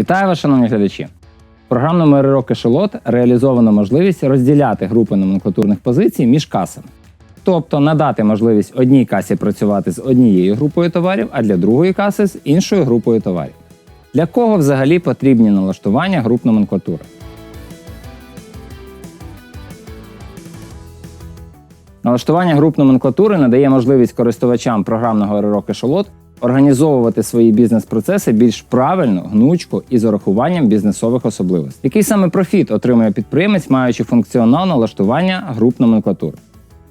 Вітаю вас, шановні глядачі! В програмному РРО Кешелот реалізовано можливість розділяти групи номенклатурних позицій між касами. Тобто надати можливість одній касі працювати з однією групою товарів, а для другої каси з іншою групою товарів. Для кого взагалі потрібні налаштування груп номенклатури? Налаштування груп номенклатури надає можливість користувачам програмного РРО Кешелот організовувати свої бізнес-процеси більш правильно, гнучко і з урахуванням бізнесових особливостей. Який саме профіт отримує підприємець, маючи функціонал налаштування груп номенклатури?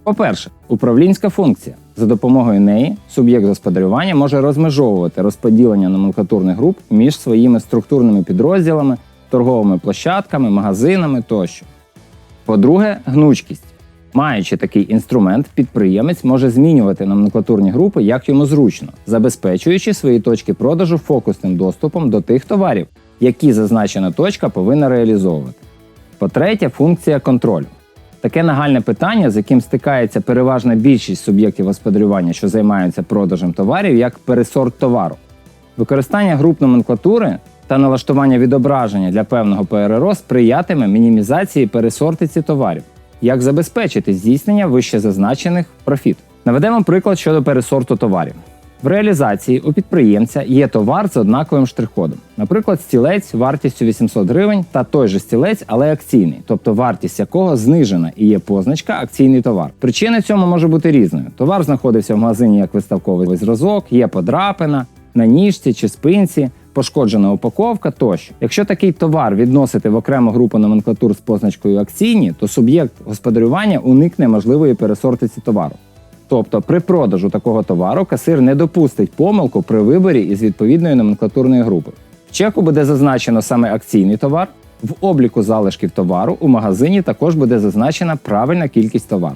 По-перше, управлінська функція. За допомогою неї суб'єкт господарювання може розмежовувати розподілення номенклатурних груп між своїми структурними підрозділами, торговими площадками, магазинами тощо. По-друге, гнучкість. Маючи такий інструмент, підприємець може змінювати номенклатурні групи як йому зручно, забезпечуючи свої точки продажу фокусним доступом до тих товарів, які зазначена точка повинна реалізовувати. По-третє, функція контролю. Таке нагальне питання, з яким стикається переважна більшість суб'єктів господарювання, що займаються продажем товарів, як пересорт товару. Використання груп номенклатури та налаштування відображення для певного ПРРО сприятиме мінімізації пересортиці товарів. Як забезпечити здійснення вище зазначених профіт? Наведемо приклад щодо пересорту товарів. В реалізації у підприємця є товар з однаковим штрих-кодом, наприклад, стілець вартістю 800 гривень та той же стілець, але акційний, тобто вартість якого знижена і є позначка акційний товар. Причина цьому може бути різною. Товар знаходився в магазині як виставковий зразок, є подрапина на ніжці чи спинці, пошкоджена упаковка тощо. Якщо такий товар відносити в окрему групу номенклатур з позначкою акційні, то суб'єкт господарювання уникне можливої пересортиці товару. Тобто при продажу такого товару касир не допустить помилку при виборі із відповідної номенклатурної групи. В чеку буде зазначено саме акційний товар, в обліку залишків товару у магазині також буде зазначена правильна кількість товару.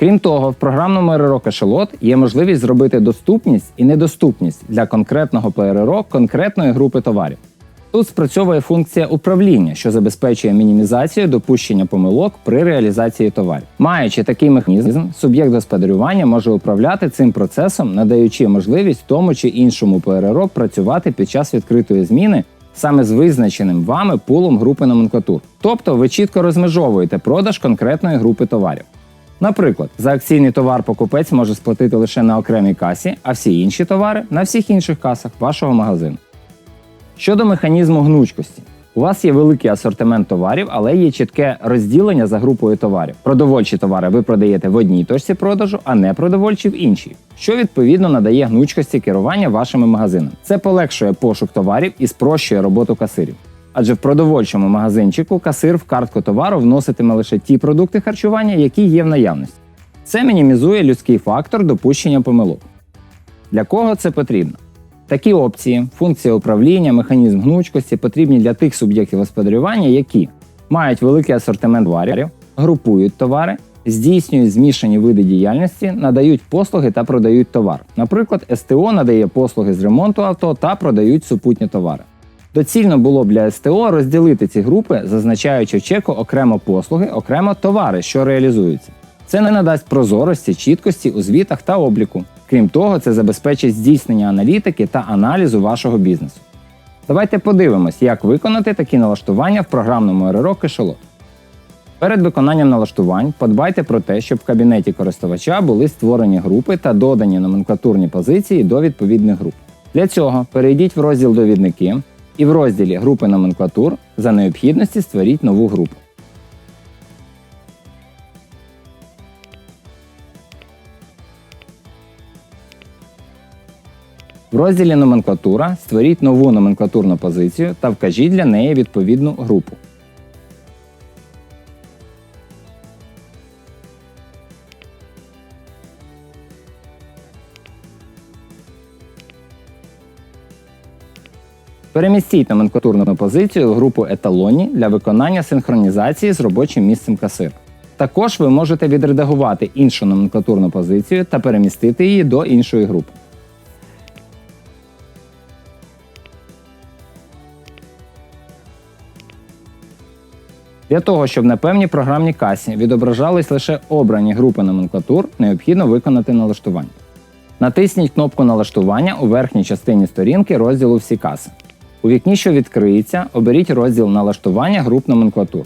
Крім того, в програмному РРО Кашелот є можливість зробити доступність і недоступність для конкретного ПРРО конкретної групи товарів. Тут спрацьовує функція управління, що забезпечує мінімізацію допущення помилок при реалізації товарів. Маючи такий механізм, суб'єкт господарювання може управляти цим процесом, надаючи можливість тому чи іншому ПРРО працювати під час відкритої зміни саме з визначеним вами пулом групи номенклатур. Тобто ви чітко розмежовуєте продаж конкретної групи товарів. Наприклад, за акційний товар покупець може сплатити лише на окремій касі, а всі інші товари на всіх інших касах вашого магазину. Щодо механізму гнучкості. У вас є великий асортимент товарів, але є чітке розділення за групою товарів. Продовольчі товари ви продаєте в одній точці продажу, а не продовольчі в іншій, що відповідно надає гнучкості керування вашими магазинами. Це полегшує пошук товарів і спрощує роботу касирів. Адже в продовольчому магазинчику касир в картку товару вноситиме лише ті продукти харчування, які є в наявності. Це мінімізує людський фактор допущення помилок. Для кого це потрібно? Такі опції, функція управління, механізм гнучкості потрібні для тих суб'єктів господарювання, які мають великий асортимент товарів, групують товари, здійснюють змішані види діяльності, надають послуги та продають товар. Наприклад, СТО надає послуги з ремонту авто та продають супутні товари. Доцільно було б для СТО розділити ці групи, зазначаючи в чеку окремо послуги, окремо товари, що реалізуються. Це не надасть прозорості, чіткості у звітах та обліку. Крім того, це забезпечить здійснення аналітики та аналізу вашого бізнесу. Давайте подивимось, як виконати такі налаштування в програмному РРО Кешелот. Перед виконанням налаштувань подбайте про те, щоб в кабінеті користувача були створені групи та додані номенклатурні позиції до відповідних груп. Для цього перейдіть в розділ Довідники і в розділі Групи номенклатур за необхідності створіть нову групу. В розділі Номенклатура створіть нову номенклатурну позицію та вкажіть для неї відповідну групу. Перемістіть номенклатурну позицію в групу еталонні для виконання синхронізації з робочим місцем касира. Також ви можете відредагувати іншу номенклатурну позицію та перемістити її до іншої групи. Для того, щоб на певній програмній касі відображались лише обрані групи номенклатур, необхідно виконати налаштування. Натисніть кнопку налаштування у верхній частині сторінки розділу Всі каси. У вікні, що відкриється, оберіть розділ налаштування груп номенклатур.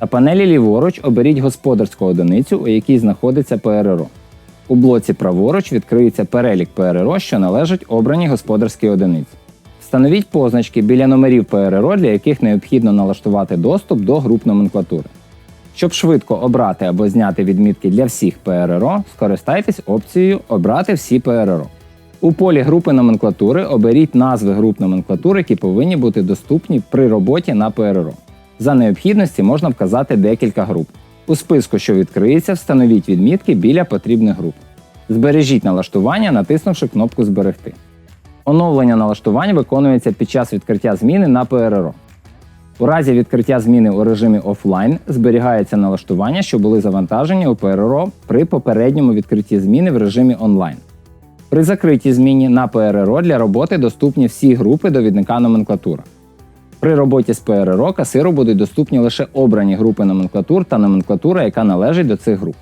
На панелі ліворуч оберіть господарську одиницю, у якій знаходиться ПРРО. У блоці праворуч відкриється перелік ПРРО, що належать обраній господарській одиниці. Встановіть позначки біля номерів ПРРО, для яких необхідно налаштувати доступ до груп номенклатури. Щоб швидко обрати або зняти відмітки для всіх ПРРО, скористайтесь опцією Обрати всі ПРРО. У полі групи номенклатури оберіть назви груп номенклатури, які повинні бути доступні при роботі на ПРРО. За необхідності можна вказати декілька груп. У списку, що відкриється, встановіть відмітки біля потрібних груп. Збережіть налаштування, натиснувши кнопку Зберегти. Оновлення налаштувань виконується під час відкриття зміни на ПРРО. У разі відкриття зміни у режимі офлайн зберігається налаштування, що були завантажені у ПРРО при попередньому відкритті зміни в режимі онлайн. При закритій зміні на ПРРО для роботи доступні всі групи довідника номенклатура. При роботі з ПРРО касиру будуть доступні лише обрані групи номенклатур та номенклатура, яка належить до цих груп.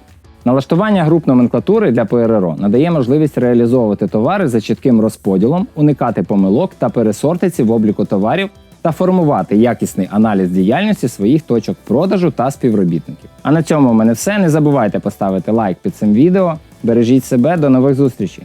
Налаштування груп номенклатури для ПРРО надає можливість реалізовувати товари за чітким розподілом, уникати помилок та пересортиці в обліку товарів та формувати якісний аналіз діяльності своїх точок продажу та співробітників. А на цьому в мене все. Не забувайте поставити лайк під цим відео. Бережіть себе, до нових зустрічей!